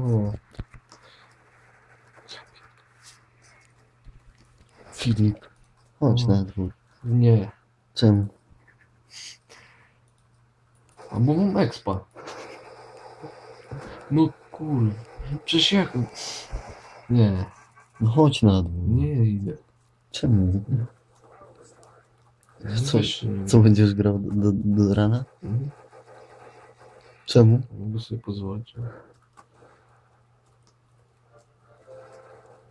O. Filip, chodź O. na dwór. Nie. Czemu? A bo mam expa. No kur... Przecież jak... Nie. No chodź na dwór. Nie idę. Czemu? Co, Weź, nie. co będziesz grał do, do, do rana? Mhm. Czemu? Mogę sobie pozwolić.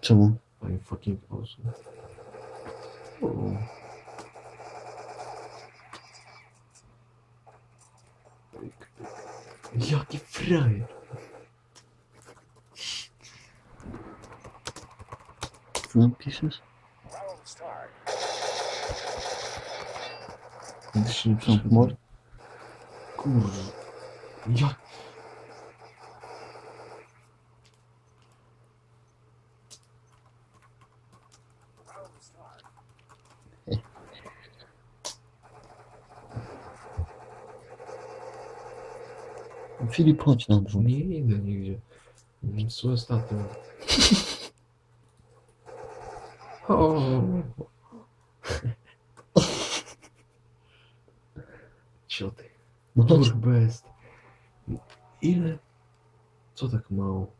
Czemu? Panie fucking awesome. O. Jaki frajer. Co nam piszesz? Się nie? Kurwa. Filip, chodź na dwór. Nie idę nigdzie. Co ostatnio? O. Cioty. No chodź. Turbest. Ile? Co tak mało?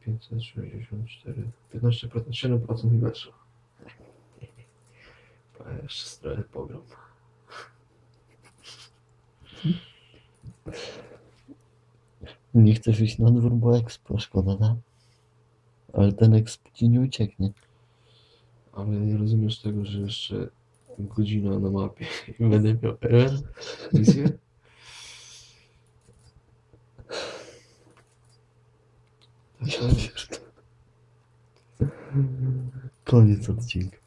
564. 15%, 7% mi weszło. Jeszcze trochę pogrom. Nie chcesz iść na dwór, bo expo szkoda, tak? Ale ten exp ci nie ucieknie. Ale nie rozumiesz tego, że jeszcze godzina na mapie i będę miał? Misję? Tak. Koniec odcinka.